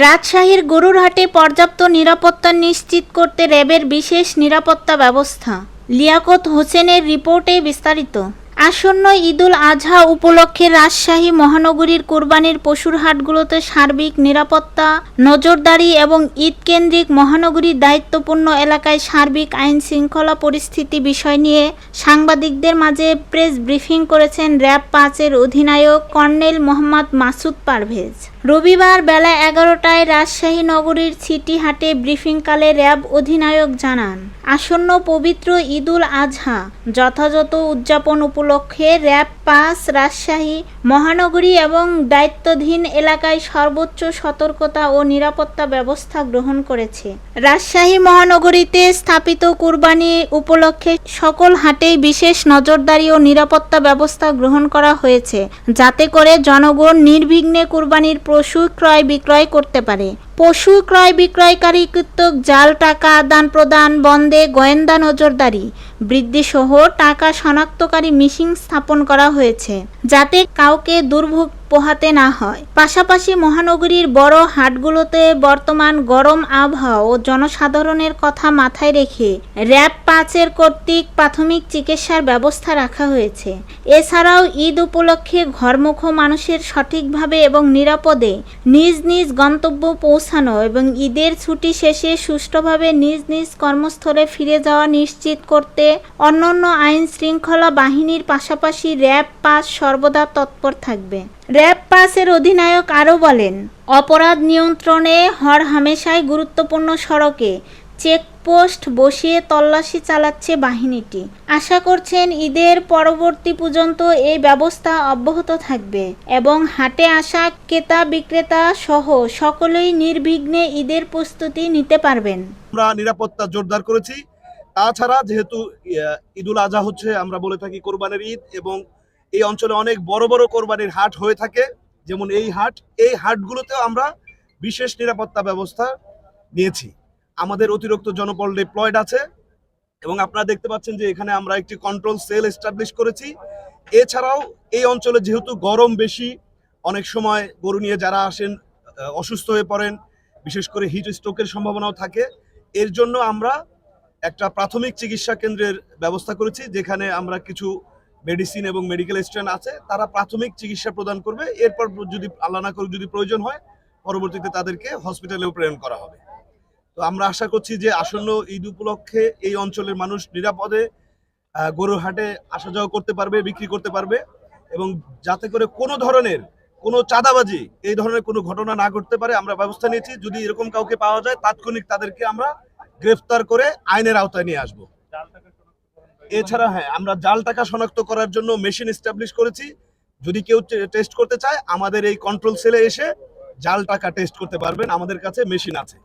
রাজশাহীর গরুরহাটে পর্যাপ্ত নিরাপত্তা নিশ্চিত করতে র্যাবের বিশেষ নিরাপত্তা ব্যবস্থা। লিয়াকত হোসেনের রিপোর্টে বিস্তারিত। আসন্ন ঈদুল আজহা উপলক্ষে রাজশাহী মহানগরীর কোরবানির পশুর হাটগুলোতে সার্বিক নিরাপত্তা, নজরদারি এবং ঈদ কেন্দ্রিক মহানগরীর দায়িত্বপূর্ণ এলাকায় সার্বিক আইন শৃঙ্খলা পরিস্থিতি বিষয় নিয়ে সাংবাদিকদের মাঝে প্রেস ব্রিফিং করেছেন র্যাব পাঁচের অধিনায়ক কর্নেল মোহাম্মদ মাসুদ পারভেজ। রবিবার বেলা এগারোটায় রাজশাহী নগরীর সিটি হাটে ব্রিফিংকালে র্যাব অধিনায়ক জানান, আসন্ন পবিত্র ঈদুল আজহা যথাযথ উদযাপন উপলক্ষে র্যাব পাঁচ, রাজশাহী মহানগরী এবং দায়িত্বধীন এলাকায় সর্বোচ্চ সতর্কতা ও নিরাপত্তা ব্যবস্থা গ্রহণ করেছে। রাজশাহী মহানগরীতে স্থাপিত কুরবানি উপলক্ষে সকল হাটেই বিশেষ নজরদারি ও নিরাপত্তা ব্যবস্থা গ্রহণ করা হয়েছে, যাতে করে জনগণ নির্বিঘ্নে কুরবানির পশু ক্রয় বিক্রয় করতে পারে। পশু ক্রয় বিক্রয়কারী কৃতক জাল, টাকা, আদান প্রদান বন্ধে গোয়েন্দা, নজরদারি। বৃদ্ধি সহ টাকা শনাক্তকারী মিশিং স্থাপন করা হয়েছে। যাতে কাউকে দুর্ভোগ পোহাতে না হয়। পাশাপাশি মহানগরীর বড় হাটগুলোতে বর্তমান গরম আবহাওয়া ও জনসাধারণের কথা মাথায় রেখে র্যাব পাঁচের কর্তৃক প্রাথমিক চিকিৎসার ব্যবস্থা রাখা হয়েছে। এছাড়াও ঈদ উপলক্ষে ঘরমুখ মানুষের সঠিকভাবে এবং নিরাপদে নিজ নিজ গন্তব্য পৌঁছানো এবং ঈদের ছুটি শেষে সুষ্ঠুভাবে নিজ নিজ কর্মস্থলে ফিরে যাওয়া নিশ্চিত করতে অন্যান্য আইন শৃঙ্খলা বাহিনীর পাশাপাশি র্যাব পাঁচ সর্বদা তৎপর থাকবে। র্যাব পাসের অধিনায়ক আরও বলেন, অপরাধ নিয়ন্ত্রণে হর হামেশাই গুরুত্বপূর্ণ সড়কে চেকপোস্ট বসিয়ে তল্লাশি চালাচ্ছে বাহিনীটি। আশা করছেন ঈদের পরবর্তী পর্যন্ত এই ব্যবস্থা অব্যাহত থাকবে এবং হাটে আসা ক্রেতা বিক্রেতা সহ সকলেই নির্বিঘ্নে ঈদের প্রস্তুতি নিতে পারবেন। আমরা নিরাপত্তা জোরদার করেছি। তাছাড়া যেহেতু ঈদুল আজহা হচ্ছে আমরা বলে থাকি কোরবানির ঈদ এবং এই অঞ্চলে অনেক বড় বড় কোরবানির হাট হয়ে থাকে। যেমন এই হাট, এই হাটগুলোতেও আমরা বিশেষ নিরাপত্তা ব্যবস্থা নিয়েছি। আমাদের অতিরিক্ত জনবল ডিপ্লয়েড আছে এবং আপনারা দেখতে পাচ্ছেন যে এখানে আমরা একটি কন্ট্রোল সেল এস্টাবলিশ করেছি। এছাড়াও এই অঞ্চলে যেহেতু গরম বেশি, অনেক সময় গরু নিয়ে যারা আসেন অসুস্থ হয়ে পড়েন, বিশেষ করে হিট স্ট্রোকের সম্ভাবনাও থাকে। এর জন্য আমরা একটা প্রাথমিক চিকিৎসা কেন্দ্রের ব্যবস্থা করেছি, যেখানে আমরা কিছু মেডিসিন এবং মেডিকেল স্ট্যান্ড আছে, তারা প্রাথমিক চিকিৎসা প্রদান করবে। এরপর যদি আল্লাহ না করুক যদি প্রয়োজন হয়, পরবর্তীতে তাদেরকে হসপিটালেও প্রেরণ করা হবে। তো আমরা আশা করছি যে আসন্ন ঈদ উপলক্ষে এই অঞ্চলের মানুষ নিরাপদে গরুর হাটে আসা যাওয়া করতে পারবে, বিক্রি করতে পারবে এবং যাতে করে কোনো ধরনের কোনো চাঁদাবাজি, এই ধরনের কোনো ঘটনা না ঘটতে পারে, আমরা ব্যবস্থা নিয়েছি। যদি এরকম কাউকে পাওয়া যায়, তাৎক্ষণিক তাদেরকে আমরা গ্রেফতার করে আইনের আওতায় নিয়ে আসব। এছাড়া হ্যাঁ আমরা জাল টাকা শনাক্ত করার জন্য মেশিন এস্টাবলিশ করেছি। যদি কেউ টেস্ট করতে চায় আমাদের এই কন্ট্রোল সেলে এসে জাল টাকা টেস্ট করতে পারবেন। আমাদের কাছে মেশিন আছে।